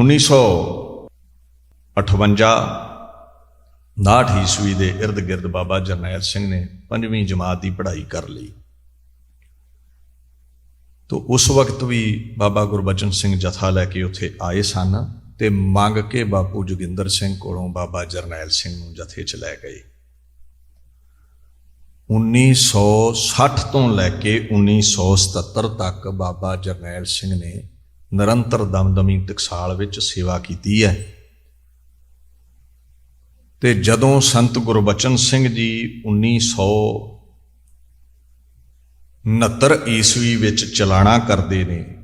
1958 ਨਾਠ ਈਸਵੀ ਦੇ ird ਗਿਰਦ ਬਾਬਾ ਜਰਨੈਲ ਸਿੰਘ ਨੇ ਪੰਜਵੀਂ ਜਮਾਤ ਦੀ ਪੜ੍ਹਾਈ ਕਰ ਲਈ। ਤੋ ਉਸ ਵਕਤ ਵੀ ਬਾਬਾ ਗੁਰਬਚਨ ਸਿੰਘ ਜਥਾ ਲੈ ਕੇ ਉੱਥੇ ਆਏ ਸਨ ਤੇ ਮੰਗ ਕੇ ਬਾਪੂ ਜੋਗਿੰਦਰ ਸਿੰਘ ਕੋਲੋਂ ਬਾਬਾ ਜਰਨੈਲ ਸਿੰਘ ਨੂੰ ਜਥੇ 'ਚ ਲੈ ਗਏ। 1960 ਤੋਂ ਲੈ ਕੇ 1977 ਤੱਕ ਬਾਬਾ ਜਰਨੈਲ ਸਿੰਘ ਨੇ ਨਿਰੰਤਰ ਦਮਦਮੀ ਟਕਸਾਲ ਵਿੱਚ ਸੇਵਾ ਕੀਤੀ ਹੈ। ਤੇ ਜਦੋਂ ਸੰਤ ਗੁਰਬਚਨ ਸਿੰਘ ਜੀ 1969 ਈਸਵੀ ਵਿੱਚ ਚਲਾਣਾ ਕਰਦੇ ਨੇ,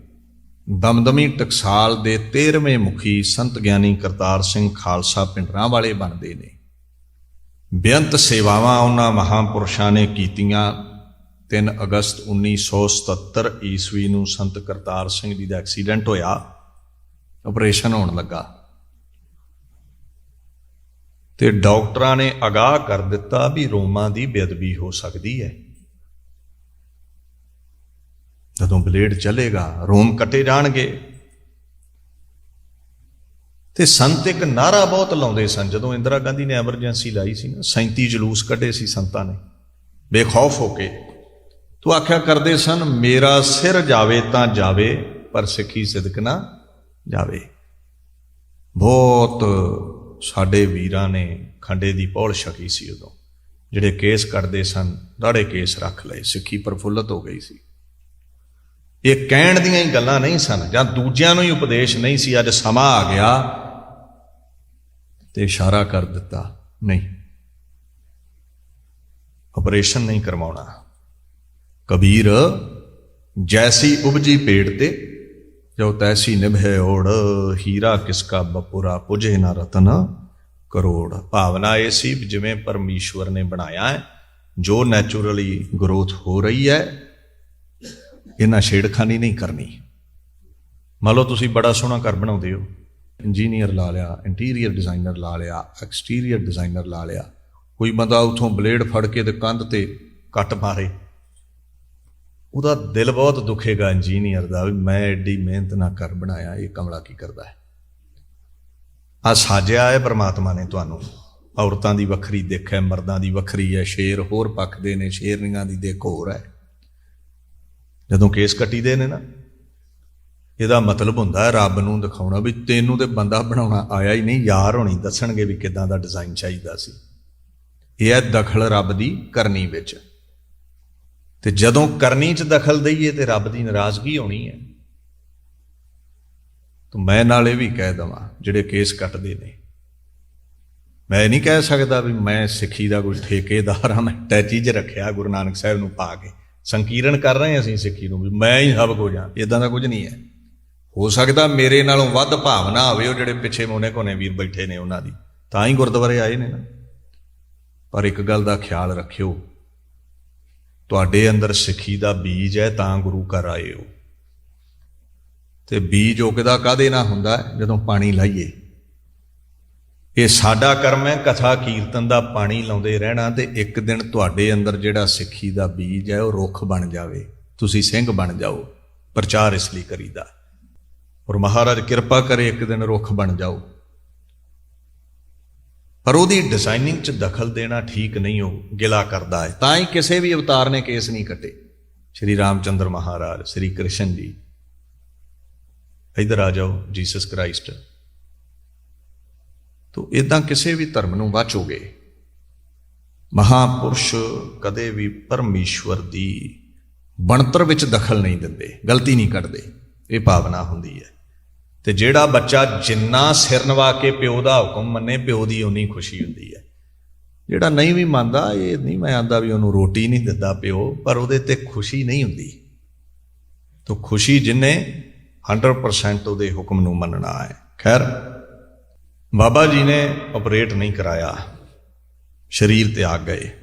ਦਮਦਮੀ ਟਕਸਾਲ ਦੇ 13ਵੇਂ ਮੁਖੀ ਸੰਤ ਗਿਆਨੀ ਕਰਤਾਰ ਸਿੰਘ ਖਾਲਸਾ ਪਿੰਡਰਾਂ ਵਾਲੇ ਬਣਦੇ ਨੇ। ਬੇਅੰਤ ਸੇਵਾਵਾਂ ਉਹਨਾਂ ਮਹਾਪੁਰਸ਼ਾਂ ਨੇ ਕੀਤੀਆਂ 3 ਅਗਸਤ 1977 ਈਸਵੀ ਨੂੰ ਸੰਤ ਕਰਤਾਰ ਸਿੰਘ ਜੀ ਦਾ ਐਕਸੀਡੈਂਟ ਹੋਇਆ। ਆਪਰੇਸ਼ਨ ਹੋਣ ਲੱਗਾ। ਤੇ ਡਾਕਟਰਾਂ ਨੇ ਅਗਾਹ ਕਰ ਦਿੱਤਾ ਵੀ ਰੋਮਾਂ ਦੀ ਬੇਅਦਬੀ ਹੋ ਸਕਦੀ ਹੈ। ਜਦੋਂ ਬਲੇਡ ਚੱਲੇਗਾ, ਰੋਮ ਕੱਟੇ ਜਾਣਗੇ। ਤੇ ਸੰਤ ਇੱਕ ਨਾਰਾ ਬਹੁਤ ਲਾਉਂਦੇ ਸਨ। ਜਦੋਂ ਇੰਦਰਾ ਗਾਂਧੀ ਨੇ ਐਮਰਜੈਂਸੀ ਲਾਈ ਸੀ ਨਾ 37 ਜਲੂਸ ਕੱਢੇ ਸੀ ਸੰਤਾਂ ਨੇ। ਬੇਖੌਫ ਹੋ ਕੇ ਤੂੰ ਆਖਿਆ ਕਰਦੇ ਸਨ, ਮੇਰਾ ਸਿਰ ਜਾਵੇ ਤਾਂ ਜਾਵੇ, ਪਰ ਸਿੱਖੀ ਸਿਦਕ ਨਾ ਜਾਵੇ। ਬਹੁਤ ਸਾਡੇ ਵੀਰਾਂ ਨੇ ਖੰਡੇ ਦੀ ਪੌਲ ਛਕੀ ਸੀ ਉਦੋਂ। ਜਿਹੜੇ ਕੇਸ ਕੱਢਦੇ ਸਨ ਦਾੜੇ ਕੇਸ ਰੱਖ ਲਏ, ਸਿੱਖੀ ਪ੍ਰਫੁੱਲਤ ਹੋ ਗਈ ਸੀ। ਇਹ ਕਹਿਣ ਦੀਆਂ ਹੀ ਗੱਲਾਂ ਨਹੀਂ ਸਨ, ਜਾਂ ਦੂਜਿਆਂ ਨੂੰ ਹੀ ਉਪਦੇਸ਼ ਨਹੀਂ ਸੀ, ਅੱਜ ਸਮਾਂ ਆ ਗਿਆ ਤੇ ਇਸ਼ਾਰਾ ਕਰ ਦਿੱਤਾ। ਨਹੀਂ। ਆਪਰੇਸ਼ਨ ਨਹੀਂ ਕਰਵਾਉਣਾ। ਕਬੀਰ, ਜੈਸੀ ਉਪਜੀ ਪੇਟ ਤੇ, ਜੋ ਤੈਸੀ ਨਿਭੇ ਓੜ ਹੀਰਾ ਕਿਸਕਾ ਬਪੁਰਾ ਪੁਜੇ ਨਾ ਰਤਨ, ਕਰੋੜ। ਭਾਵਨਾ ਇਹ ਸੀ ਵੀ ਜਿਵੇਂ ਪਰਮੇਸ਼ਵਰ ਨੇ ਬਣਾਇਆ ਹੈ, ਜੋ ਨੈਚੁਰਲੀ ਗਰੋਥ ਹੋ ਰਹੀ ਹੈ, ਇਹਨਾਂ ਛੇੜਖਾਨੀ ਨਹੀਂ ਕਰਨੀ। ਮੰਨ ਲਓ ਤੁਸੀਂ ਬੜਾ ਸੋਹਣਾ ਘਰ ਬਣਾਉਂਦੇ ਹੋ ਇੰਜੀਨੀਅਰ ਲਾ ਲਿਆ ਇੰਟੀਰੀਅਰ ਡਿਜ਼ਾਈਨਰ ਲਾ ਲਿਆ ਐਕਸਟੀਰੀਅਰ ਡਿਜ਼ਾਈਨਰ ਲਾ ਲਿਆ, ਕੋਈ ਬੰਦਾ ਉਥੋਂ ਬਲੇਡ ਫੜ ਕੇ ਤੇ ਕੰਧ ਤੇ ਕੱਟ ਮਾਰੇ ਉਹਦਾ ਦਿਲ ਬਹੁਤ ਦੁਖੇਗਾ ਇੰਜੀਨੀਅਰ ਦਾ ਵੀ ਮੈਂ ਐਡੀ ਮਿਹਨਤ ਨਾ ਕਰ ਬਣਾਇਆ, ਇਹ ਕਮਲਾ ਕੀ ਕਰਦਾ ਹੈ? ਆ ਸਾਜਿਆ ਹੈ ਪ੍ਰਮਾਤਮਾ ਨੇ ਤੁਹਾਨੂੰ। ਔਰਤਾਂ ਦੀ ਵੱਖਰੀ ਦਿੱਖ ਹੈ, ਮਰਦਾਂ ਦੀ ਵੱਖਰੀ ਹੈ, ਸ਼ੇਰ ਹੋਰ ਪੱਕਦੇ ਨੇ, ਸ਼ੇਰਨੀਆਂ ਦੀ ਦਿੱਖ ਹੋਰ ਹੈ। ਜਦੋਂ ਕੇਸ ਕੱਟੀਦੇ ਨੇ ਨਾ, ਇਹਦਾ ਮਤਲਬ ਹੁੰਦਾ ਹੈ ਰੱਬ ਨੂੰ ਦਿਖਾਉਣਾ ਵੀ ਤੈਨੂੰ ਤੇ ਬੰਦਾ ਬਣਾਉਣਾ ਆਇਆ ਹੀ ਨਹੀਂ, ਯਾਰ ਹੋਣੀ ਦੱਸਣਗੇ ਵੀ ਕਿਦਾਂ ਦਾ ਡਿਜ਼ਾਈਨ ਚਾਹੀਦਾ ਸੀ। ਇਹ ਹੈ ਦਖਲ ਰੱਬ ਦੀ ਕਰਨੀ ਵਿੱਚ। ਤੇ ਜਦੋਂ ਕਰਨੀ 'ਚ ਦਖਲ ਦਈਏ ਤੇ ਰੱਬ ਦੀ ਨਾਰਾਜ਼ਗੀ ਹੋਣੀ ਹੈ। ਤਾਂ ਮੈਂ ਨਾਲ ਇਹ ਵੀ ਕਹਿ ਦਵਾਂ, ਜਿਹੜੇ ਕੇਸ ਕੱਟਦੇ ਨੇ। ਮੈਂ ਨਹੀਂ ਕਹਿ ਸਕਦਾ ਵੀ ਮੈਂ ਸਿੱਖੀ ਦਾ ਕੋਈ ਠੇਕੇਦਾਰ ਹਾਂ, ਮੈਂ ਟੈਚੀ 'ਚ ਰੱਖਿਆ ਗੁਰੂ ਨਾਨਕ ਸਾਹਿਬ ਨੂੰ ਪਾ ਕੇ। ਸੰਕੀਰਣ ਕਰ ਰਹੇ ਅਸੀਂ ਸਿੱਖੀ ਨੂੰ ਵੀ ਮੈਂ ਹੀ ਸਭ ਕੁਝ ਹਾਂ ਇਦਾਂ ਦਾ ਕੁਝ ਨਹੀਂ ਹੈ। ਹੋ ਸਕਦਾ ਮੇਰੇ ਨਾਲੋਂ ਵੱਧ ਭਾਵਨਾ ਆਵੇ ਉਹ ਜਿਹੜੇ ਪਿੱਛੇ ਮੋਨੇ ਕੋਨੇ ਵੀਰ ਬੈਠੇ ਨੇ ਉਹਨਾਂ ਦੀ। ਤਾਂ ਹੀ ਗੁਰਦੁਆਰੇ ਆਏ ਨੇ ਨਾ। ਪਰ ਇੱਕ ਗੱਲ ਦਾ ਖਿਆਲ ਰੱਖਿਓ ਤੁਹਾਡੇ ਅੰਦਰ ਸਿੱਖੀ ਦਾ ਬੀਜ ਹੈ, ਤਾਂ ਗੁਰੂ ਘਰ ਆਏ ਹੋ ਤੇ ਬੀਜ ਉਗਦਾ ਕਾਦੇ ਨਾ ਹੁੰਦਾ ਜਦੋਂ ਪਾਣੀ ਲਾਈਏ। ਇਹ ਸਾਡਾ ਕਰਮ ਹੈ, ਕਥਾ ਕੀਰਤਨ ਦਾ ਪਾਣੀ ਲਾਉਂਦੇ ਰਹਿਣਾ ਤੇ ਇੱਕ ਦਿਨ ਤੁਹਾਡੇ ਅੰਦਰ ਜਿਹੜਾ ਸਿੱਖੀ ਦਾ ਬੀਜ ਹੈ, ਉਹ ਰੁੱਖ ਬਣ ਜਾਵੇ। ਤੁਸੀਂ ਸਿੰਘ ਬਣ ਜਾਓ, ਪ੍ਰਚਾਰ ਇਸ ਲਈ ਕਰੀਦਾ। ਔਰ ਮਹਾਰਾਜ ਕਿਰਪਾ ਕਰੇ ਇੱਕ ਦਿਨ ਰੁੱਖ ਬਣ ਜਾਓ। ਪਰ ਉਹਦੀ ਡਿਜ਼ਾਈਨਿੰਗ 'ਚ ਦਖਲ ਦੇਣਾ ਠੀਕ ਨਹੀਂ ਹੋ ਗਿਲਾ ਕਰਦਾ ਹੈ। ਤਾਂ ਹੀ ਕਿਸੇ ਵੀ ਅਵਤਾਰ ਨੇ ਕੇਸ ਨਹੀਂ ਕੱਟੇ। ਸ਼੍ਰੀ ਰਾਮਚੰਦਰ ਮਹਾਰਾਜ, ਸ਼੍ਰੀ ਕ੍ਰਿਸ਼ਨ ਜੀ। ਇਧਰ ਆ ਜਾਓ, ਜੀਸਸ ਕ੍ਰਾਈਸਟ। ਤੋ ਇਦਾਂ ਕਿਸੇ ਵੀ ਧਰਮ ਨੂੰ ਵਾਚੋਗੇ, ਮਹਾਪੁਰਸ਼ ਕਦੇ ਵੀ ਪਰਮੇਸ਼ਵਰ ਦੀ ਬਣਤਰ ਵਿੱਚ ਦਖਲ ਨਹੀਂ ਦਿੰਦੇ, ਗਲਤੀ ਨਹੀਂ ਕੱਢਦੇ, ਇਹ ਭਾਵਨਾ ਹੁੰਦੀ ਹੈ। ਤੇ ਜਿਹੜਾ ਬੱਚਾ ਜਿੰਨਾ ਸਿਰ ਨਵਾ ਕੇ ਪਿਓ ਦਾ ਹੁਕਮ ਮੰਨੇ, ਪਿਓ ਦੀ ਉਨੀ ਖੁਸ਼ੀ ਹੁੰਦੀ ਹੈ। ਜਿਹੜਾ ਨਹੀਂ ਵੀ ਮੰਨਦਾ, ਇਹ ਨਹੀਂ ਮੈਂ ਆਂਦਾ ਵੀ ਉਹਨੂੰ ਰੋਟੀ ਨਹੀਂ ਦਿੰਦਾ ਪਿਓ, ਪਰ ਉਹਦੇ ਤੇ ਖੁਸ਼ੀ ਨਹੀਂ ਹੁੰਦੀ। ਤੋ ਖੁਸ਼ੀ ਜਿੰਨੇ 100% ਉਹਦੇ ਹੁਕਮ ਨੂੰ ਮੰਨਣਾ ਹੈ। ਖੈਰ, ਬਾਬਾ ਜੀ ਨੇ ਆਪਰੇਟ ਨਹੀਂ ਕਰਾਇਆ। ਸਰੀਰ ਤੇ ਆ ਗਏ।